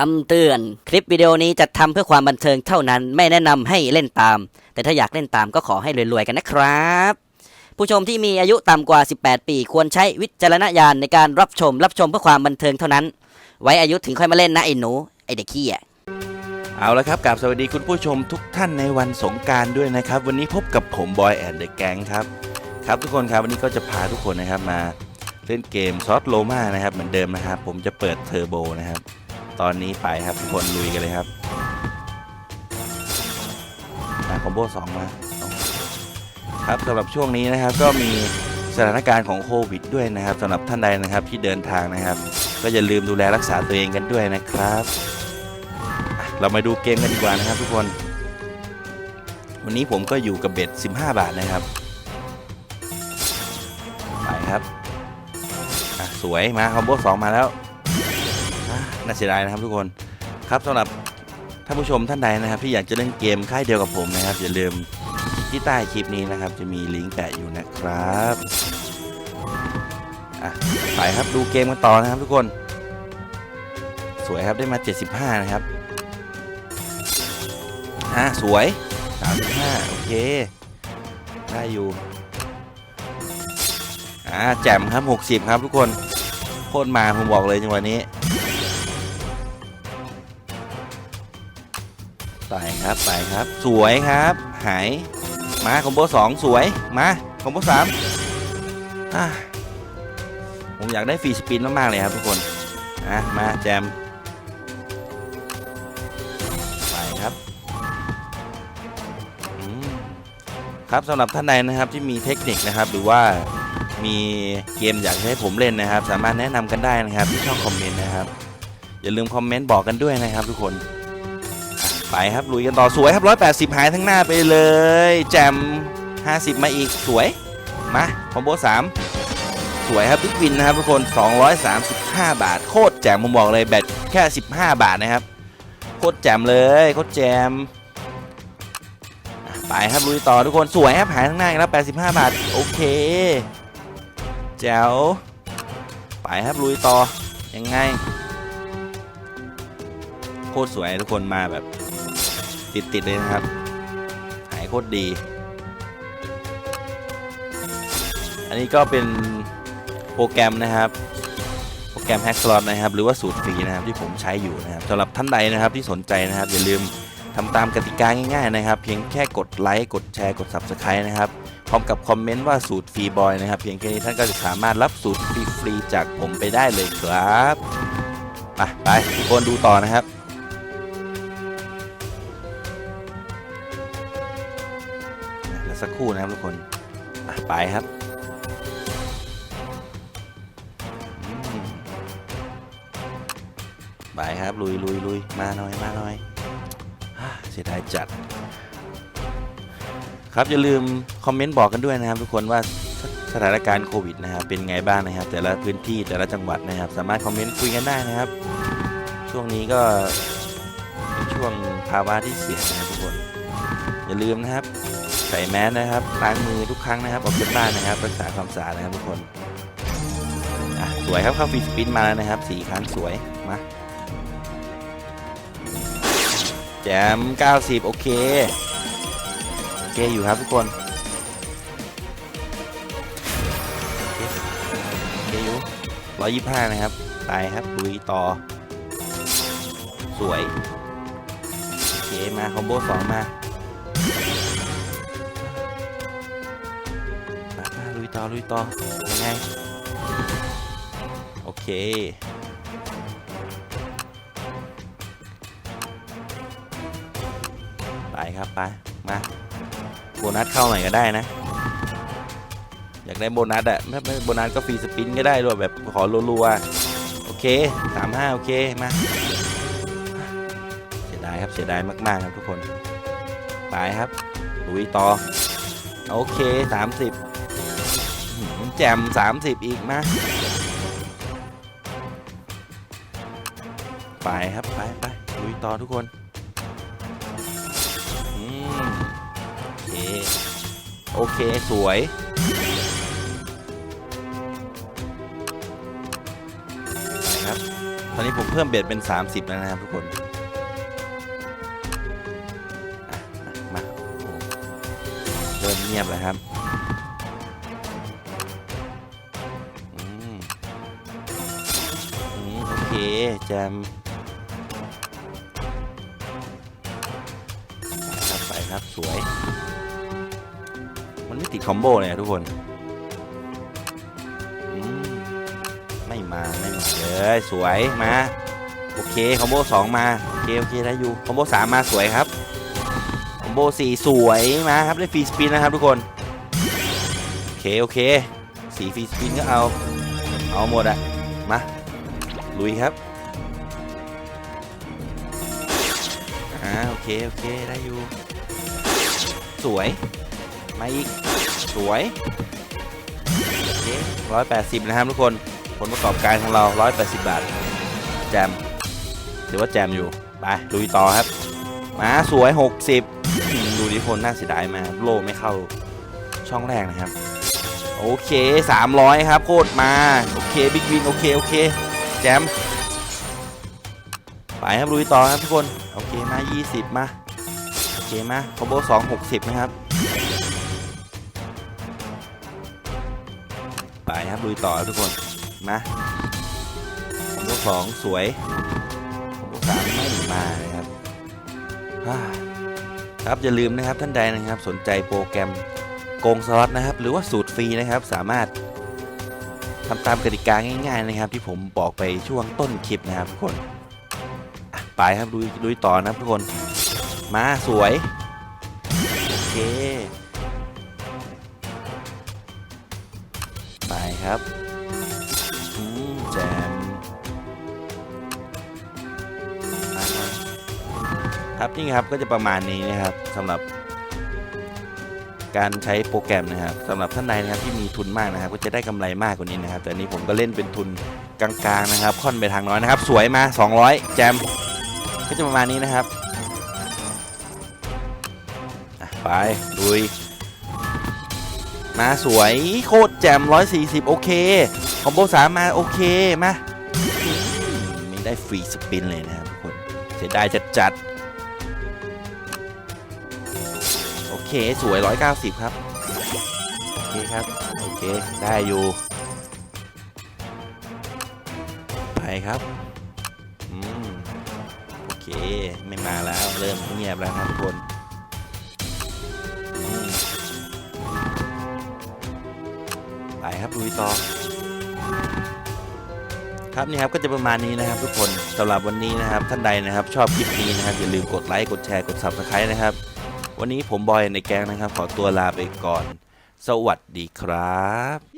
คำเตือน คลิปวิดีโอนี้จัดทำเพื่อความบันเทิงเท่านั้น ไม่แนะนำให้เล่นตาม แต่ถ้าอยากเล่นตามก็ขอให้รวยๆกันนะครับ ผู้ชมที่มีอายุต่ำกว่า 18 ปี ควรใช้วิจารณญาณในการรับชม รับชมเพื่อความบันเทิงเท่านั้น ไว้อายุถึงค่อยมาเล่นนะไอ้หนู ไอ้เด็กขี้อะเอาละครับกับสวัสดีคุณผู้ชมทุกท่านในวันสงกรารด้วยนะครับ วันนี้พบกับผมบอยแอนเดอะแกงครับครับทุกคนครับวันนี้ก็จะพาทุกคนนะครับมาเล่นเกมซอสโลมานะครับเหมือนเดิมนะครับ ผมจะเปิดเทอร์โบนะครับ ตอนนี้ไปครับทุกคนลุยกันเลยครับอะคอมโบสองมาครับสำหรับช่วงนี้นะครับก็มีสถานการณ์ของโควิดด้วยนะครับสำหรับท่านใดนะครับที่เดินทางนะครับ ก็อย่าลืมดูแลรักษาตัวเองกันด้วยนะครับ เรามาดูเกมกันดีกว่านะครับ ทุกคน วันนี้ผมก็อยู่กับเบ็ด 15 บาทนะครับไปครับสวยมาคอมโบสองมาแล้ว น่าเสียดายนะครับทุกคนครับสำหรับท่านผู้ชมท่านใดนะครับ ที่อยากจะเล่นเกมค่ายเดียวกับผมนะครับ อย่าลืมที่ใต้คลิปนี้นะครับ จะมีลิงก์แปะอยู่นะครับอะไปครับดูเกมกันต่อนะครับทุกคน สวยครับได้มา 75 นะครับอะสวย 35 โอเค ได้อยู่อ่าแจ่มครับ 60 ครับทุกคนโคตรมาผมบอกเลยจังหวะนี้ ไปครับไปครับ สวยครับ หาย มาคอมโบสองสวย มาคอมโบสามอะผมอยากได้ฟรีสปินมากๆเลยครับทุกคนอะมาแจม ไปครับครับสำหรับท่านใดนะครับที่มีเทคนิคนะครับ หรือว่ามีเกมอยากให้ผมเล่นนะครับ สามารถแนะนำกันได้นะครับที่ช่องคอมเมนต์นะครับ อย่าลืมคอมเมนต์บอกกันด้วยนะครับทุกคน ไปครับลุยกันต่อสวยครับ 180 หายทั้งหน้าไปเลย แจม 50 มาอีกสวย มาคอมโบ3 สวยครับบิ๊กวินนะครับทุกคน 235 บาท โคตรแจมผมบอกเลยแบตแค่ 15 บาทนะครับ โคตรแจมเลยโคตรแจมไปครับลุยต่อทุกคนสวยครับหายข้งหน้าอีกแล้ว 85 บาท โอเคแจ๋วไปครับลุยต่อยังไงโคตรสวยทุกคนมาแบบ ติดๆเลยนะครับ หายโคตรดี อันนี้ก็เป็นโปรแกรมนะครับ โปรแกรม Hack Slot นะครับ หรือว่าสูตรฟรีนะครับที่ผมใช้อยู่นะครับสำหรับท่านใดนะครับที่สนใจนะครับ อย่าลืมทำตามกติกาง่ายๆนะครับ เพียงแค่กดไลค์กดแชร์กด Subscribe นะครับพร้อมกับคอมเมนต์ว่าสูตรฟรีบอยนะครับ เพียงแค่นี้ท่านก็จะสามารถรับสูตรฟรีๆจากผมไปได้เลยครับไปไปทุกคนดูต่อนะครับ สักครู่นะครับทุกคนไปครับไปครับลุยลุยลุยมาหน่อยมาหน่อยเสียดายจัด ครับอย่าลืมคอมเมนต์บอกกันด้วยนะครับ ทุกคนว่าสถานการณ์โควิดนะครับเป็นไงบ้างนะครับ แต่ละพื้นที่แต่ละจังหวัดนะครับ สามารถคอมเมนต์คุยกันได้นะครับ ช่วงนี้ก็ช่วงภาวะที่เสี่ยงนะครับทุกคน อย่าลืมนะครับ ส่แมสนะครับล้างมือทุกครั้งนะครับออกจากบ้านนะครับ รักษาความสะอาดนะครับทุกคนอะสวยครับเข้าฟรีสปินมาแล้วนะครับสี่ครั้งสวยมาแจม90 โอเค โอเคอยู่ครับทุกคนโอเคอเคอยู่125 นะครับ ตายครับลุยต่อ สวย โอเค มาคอมโบ 2 มา ต่อลุยต่อยังไงโอเคไปครับไปมาโบนัสเข้าหน่อยก็ได้นะ อยากได้โบนัสอะไม่ไม่โบนัสก็ฟรีสปินก็ได้ด้วยแบบขอรัวๆโอเคสามห้าโอเคมาเสียดายครับเสียดายมากๆครับทุกคนไปครับลุยต่อโอเคสามสิบ แจมสามสิบอีกมาไปครับไปไปลุยต่อทุกคนอืมโอเคโอเค สวยไปครับ ตอนนี้ผมเพิ่มเบ็ดเป็น 30 แล้วนะครับทุกคนมาเริ่มเงียบแล้วครับ แจมครับไปครับสวย มันไม่ติดคอมโบเลยทุกคน ไม่มา ไม่มาเลยสวย มา โอเค คอมโบสองมา โอเค โอเคได้อยู่ คอมโบสามมาสวยครับ คอมโบสี่สวยมาครับ ได้ฟรีสปินนะครับทุกคน โอเค โอเคสีฟรีสปินก็เอา เอาหมดอะมา ลุยครับอ่าโอเค โอเค ได้อยู่ สวย มาอีก สวยโอเคร้อยแปดสิบนะครับทุกคน ผลประกอบการของเราร้อยแปดสิบบาท แจมถือว่าแจมอยู่ ไปลุยต่อครับ มาสวยหกสิบดูดิคนน่าเสียดายมากโลไม่เข้าช่องแรกนะครับ โอเคสามร้อยครับ โคตรมา โอเค บิ๊กวิน โอเค โอเค แจม ไปครับลุยต่อครับทุกคน โอเคมา 20 มาโอเคมาคอมโบสองหกสิบนะครับ ไปครับลุยต่อครับทุกคนมาคอมโบสองสวยคอมโบสามไม่มาเลยครับครับอย่าลืมนะครับท่านใดนะครับสนใจโปรแกรมโกงสล็อตนะครับ หรือว่าสูตรฟรีนะครับสามารถ ทำตามกติกาง่าย ๆ นะครับ ที่ผมบอกไปช่วงต้นคลิปนะครับทุกคนไปครับลุยลุยต่อนะครับทุกคน มาสวย โอเค ไปครับแจมครับนี่ครับก็จะประมาณนี้นะครับสำหรับ การใช้โปรแกรมนะครับสำหรับท่านใดนะครับที่มีทุนมากนะครับ ก็จะได้กำไรมากกว่านี้นะครับ แต่นี้ผมก็เล่นเป็นทุนกลางๆนะครับ ค่อนไปทางน้อยนะครับ สวยมา 200 แจม ก็จะประมาณนี้นะครับไปลุยมาสวยโคตรแจ่ม140 โอเค คอมโบสามมา โอเค มามไม่ได้ฟรีสปินเลยนะครับทุกคนเสียดายจัดจัด เคสวย 190 ครับ โอเคครับ โอเค ได้อยู่ ไปครับ อืม โอเค ไม่มาแล้ว เริ่มเงียบแล้วครับทุกคนไปครับลุยต่อครับนี่ครับก็จะประมาณนี้นะครับทุกคนสำหรับวันนี้นะครับท่านใดนะครับ ชอบคลิปนี้นะครับอย่าลืมกดไลค์กดแชร์กด subscribe นะครับ วันนี้ผมบอยในแก๊งนะครับ ขอตัวลาไปก่อน สวัสดีครับ